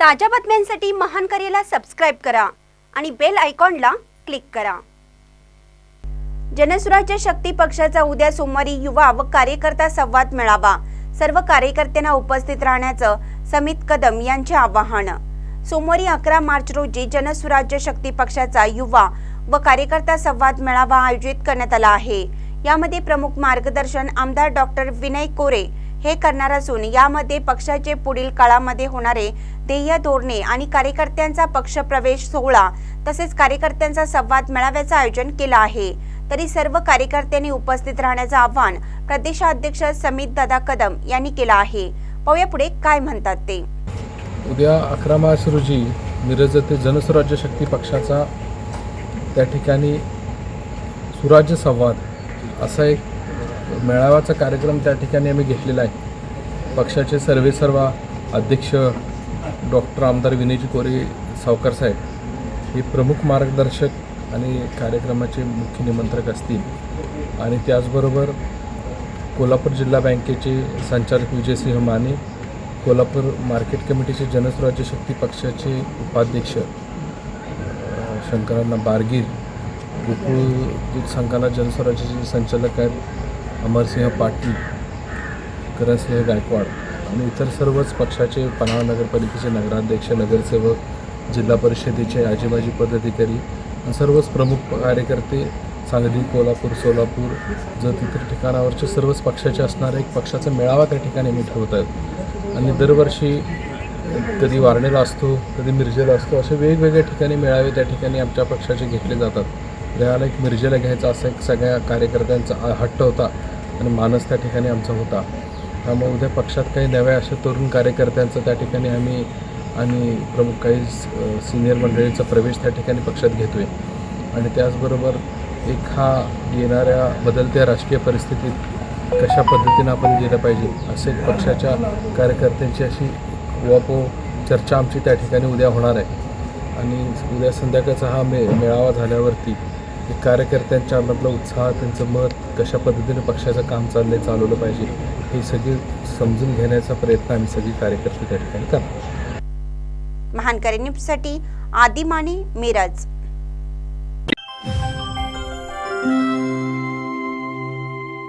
ताज्या बातम्यांसाठी महान करेला सबस्क्राईब करा आणि बेल आयकॉनला क्लिक करा. जनसुराज्य शक्ती पक्षाचा उद्या सोमवारी युवा व कार्यकर्ता संवाद मेळावा. सर्व कार्यकर्त्यांना उपस्थित राहण्याचं समित कदम यांचे आवाहन. सोमवारी अकरा मार्च रोजी जनसुराज्य शक्ती पक्षाचा युवा व कार्यकर्ता संवाद मेळावा आयोजित करण्यात आला आहे. यामध्ये प्रमुख मार्गदर्शन आमदार डॉक्टर विनय कोरे हे करणार असून यामध्ये पक्षाचे पुढील काळामध्ये होणारे ध्येय धोरणे आणि कार्यकर्त्यांचा पक्ष प्रवेश सोहळा तसेच कार्यकर्त्यांचा संवाद मेळाव्याचं आयोजन केलं आहे. तरी सर्व कार्यकर्त्यांनी उपस्थित राहण्याचं आवाहन प्रदेशाध्यक्ष समित दादा कदम यांनी केलं आहे. पाहूया पुढे काय म्हणतात ते. उद्या अकरा मार्च रोजी मिरज येथे जनसुराज्य शक्ती पक्षाचा त्या ठिकाणी सुराज्य संवाद असा एक मेळाव्याचा कार्यक्रम त्या ठिकाणी आम्ही घेतलेला आहे. पक्षाचे सर्वे सर्वा अध्यक्ष डॉक्टर आमदार विनयजी कोरे सावकार साहेब हे प्रमुख मार्गदर्शक आणि कार्यक्रमाचे मुख्य निमंत्रक असतील. आणि त्याचबरोबर कोल्हापूर जिल्हा बँकेचे संचालक विजयसिंह माने कोल्हापूर मार्केट कमिटीचे जनसुराज्य शक्ती पक्षाचे उपाध्यक्ष शंकरांना बारगीर गोकुळ दूध संघाला जनस्वराज्याचे संचालक आहेत. अमरसिंह पाटील करणसिंह गायकवाड आणि इतर सर्वच पक्षाचे पन्हाळा नगरपालिकेचे नगराध्यक्ष नगरसेवक जिल्हा परिषदेचे आजीबाजी पदाधिकारी सर्वच प्रमुख कार्यकर्ते सांगली कोल्हापूर सोलापूर जत इतर ठिकाणावरचे सर्वच पक्षाचे असणारे एक पक्षाचा मेळावा त्या ठिकाणी मी ठेवत आहेत. आणि दरवर्षी कधी वारणेला असतो कधी मिरजेला असतो असे वेगवेगळ्या ठिकाणी मेळावे त्या ठिकाणी आमच्या पक्षाचे घेतले जातात. देवाला एक मिरजेला घ्यायचा असा एक सगळ्या कार्यकर्त्यांचा हट्ट होता आणि मानस त्या ठिकाणी आमचा होता. त्यामुळे उद्या पक्षात काही नव्या अशा तरुण कार्यकर्त्यांचा त्या ठिकाणी आम्ही आणि प्रमुख काही सिनियर मंडळींचा प्रवेश त्या ठिकाणी पक्षात घेतो आहे आणि त्याचबरोबर एक हा येणाऱ्या बदलत्या राजकीय परिस्थितीत कशा पद्धतीनं आपण गेलं पाहिजे असे एक पक्षाच्या कार्यकर्त्यांची अशी वापो चर्चा आमची त्या ठिकाणी उद्या होणार आहे. आणि उद्या संध्याकाळचा हा मे मेळावा झाल्यावरती कार्यकर्त्यांच्या मधला उत्साह त्यांचं मत कशा पद्धतीने पक्षाचं काम चाललंय चालवलं पाहिजे हे सगळे समजून घेण्याचा प्रयत्न आम्ही सगळी कार्यकर्ते त्या ठिकाणी करतो महान करे न्यूजसाठी आदिमाने मिरज.